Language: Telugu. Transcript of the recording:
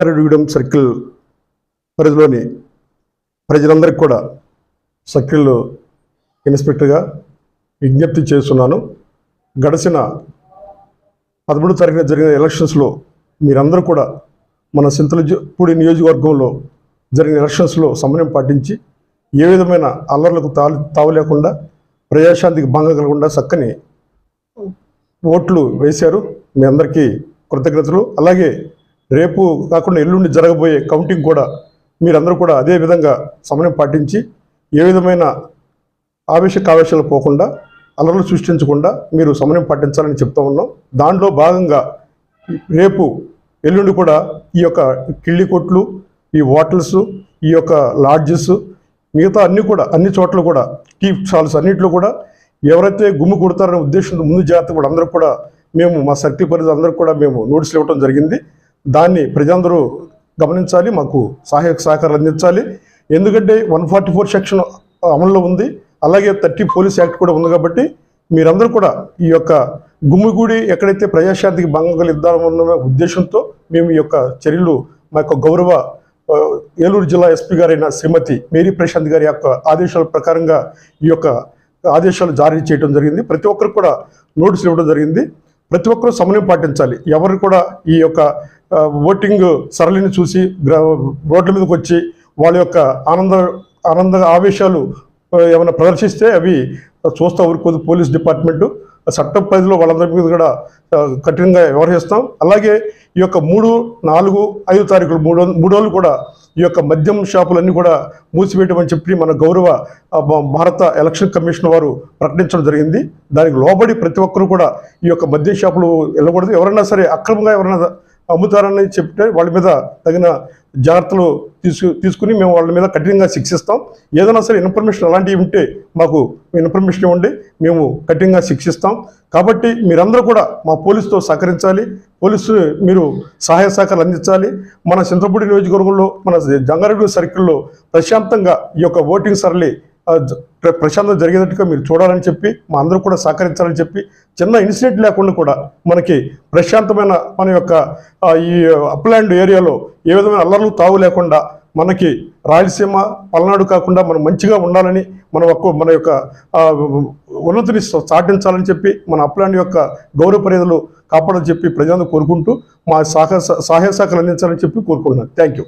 రెడ్డిగూడెం సర్కిల్ పరిధిలోని ప్రజలందరికీ కూడా సర్కిల్ ఇన్స్పెక్టర్గా విజ్ఞప్తి చేస్తున్నాను. గడిచిన పదమూడు తారీఖున జరిగిన ఎలక్షన్స్లో మీరందరూ కూడా మన సింతలపూడి నియోజకవర్గంలో జరిగిన ఎలక్షన్స్లో సమన్వయం పాటించి ఏ విధమైన అల్లర్లకు తావు తావలేకుండా ప్రజాశాంతికి భంగం కలగకుండా చక్కని ఓట్లు వేశారు. మీ అందరికీ కృతజ్ఞతలు. అలాగే రేపు కాకుండా ఎల్లుండి జరగబోయే కౌంటింగ్ కూడా మీరందరూ కూడా అదే విధంగా సమయం పాటించి ఏ విధమైన ఆవేశ కావేశాలు పోకుండా అలర్లు సృష్టించకుండా మీరు సమయం పాటించాలని చెప్తా ఉన్నాం. దాంట్లో భాగంగా రేపు ఎల్లుండి కూడా ఈ యొక్క కిళ్ళి కొట్లు ఈ హోటల్స్ ఈ యొక్క లాడ్జెస్ మిగతా అన్ని కూడా అన్ని చోట్ల కూడా టీ స్టాల్స్ అన్నింటిలో కూడా ఎవరైతే గుమ్ము కొడతారనే ఉద్దేశంతో ముందు జాగ్రత్త కూడా అందరూ కూడా మేము మా శక్తి పరిధి అందరూ కూడా మేము నోటీసులు ఇవ్వడం జరిగింది. దాన్ని ప్రజలందరూ గమనించాలి మాకు సహాయక సహకారాలు అందించాలి. ఎందుకంటే వన్ ఫార్టీ ఫోర్ సెక్షన్ అమల్లో ఉంది. అలాగే థర్టీ పోలీస్ యాక్ట్ కూడా ఉంది కాబట్టి మీరందరూ కూడా ఈ యొక్క గుమ్మిగూడి ఎక్కడైతే ప్రజాశాంతికి భంగం కలిగిద్దామన్న ఉద్దేశంతో మేము ఈ యొక్క చర్యలు మా యొక్క గౌరవ ఏలూరు జిల్లా ఎస్పీ గారైన శ్రీమతి మేరీ ప్రశాంత్ గారి యొక్క ఆదేశాల ప్రకారంగా ఈ యొక్క ఆదేశాలు జారీ చేయడం జరిగింది. ప్రతి ఒక్కరు కూడా నోటీసులు ఇవ్వడం జరిగింది. ప్రతి ఒక్కరూ సమన్వయం పాటించాలి. ఎవరు కూడా ఈ యొక్క ఓటింగ్ సరళిని చూసి రోడ్ల మీదకి వచ్చి వాళ్ళ యొక్క ఆనంద ఆనంద ఆవేశాలు ఏమైనా ప్రదర్శిస్తే అవి చూస్తూ ఊరుకోదు పోలీస్ డిపార్ట్మెంటు. చట్ట పరిధిలో వాళ్ళందరి మీద కూడా కఠినంగా వ్యవహరిస్తాం అలాగే ఈ యొక్క మూడు నాలుగు ఐదు తారీఖులు మూడు మూడోళ్ళు కూడా ఈ యొక్క మద్యం షాపులన్నీ కూడా మూసివేయటమని చెప్పి మన గౌరవ భా- భారత ఎలక్షన్ కమిషన్ వారు ప్రకటించడం జరిగింది. దానికి లోబడి ప్రతి ఒక్కరూ కూడా ఈ యొక్క మద్యం షాపులు వెళ్ళకూడదు. ఎవరైనా సరే అక్రమంగా ఎవరైనా అమ్ముతారని చెప్తే వాళ్ళ మీద తగిన జాగ్రత్తలు తీసుకు తీసుకుని మేము వాళ్ళ మీద కఠినంగా శిక్షిస్తాం. ఏదైనా సరే ఇన్ఫర్మేషన్ అలాంటివి ఉంటే మాకు ఇన్ఫర్మేషన్ ఇవ్వండి మేము కఠినంగా శిక్షిస్తాం. కాబట్టి మీరందరూ కూడా మా పోలీసుతో సహకరించాలి. పోలీసు మీరు సహాయ సహకారాలు అందించాలి. మన చింతపూడి నియోజకవర్గంలో మన జంగారెడ్డి సర్కిల్లో ప్రశాంతంగా ఈ యొక్క ఓటింగ్ సరళి ప్రశాంతం జరిగేటట్టుగా మీరు చూడాలని చెప్పి మా అందరూ కూడా సహకరించాలని చెప్పి చిన్న ఇన్సిడెంట్ లేకుండా కూడా మనకి ప్రశాంతమైన మన యొక్క ఈ అప్లాండ్ ఏరియాలో ఏ విధమైన అల్లర్లు తావు లేకుండా మనకి రాయలసీమ పల్నాడు కాకుండా మనం మంచిగా ఉండాలని మన ఒక్క మన యొక్క ఉన్నతిని సాటించాలని చెప్పి మన అప్లాండ్ యొక్క గౌరవ పరిధులు కాపాడని చెప్పి ప్రజలను కోరుకుంటూ మా సహ సహాయ శాఖలు అందించాలని చెప్పి కోరుకుంటున్నాను. Thank you.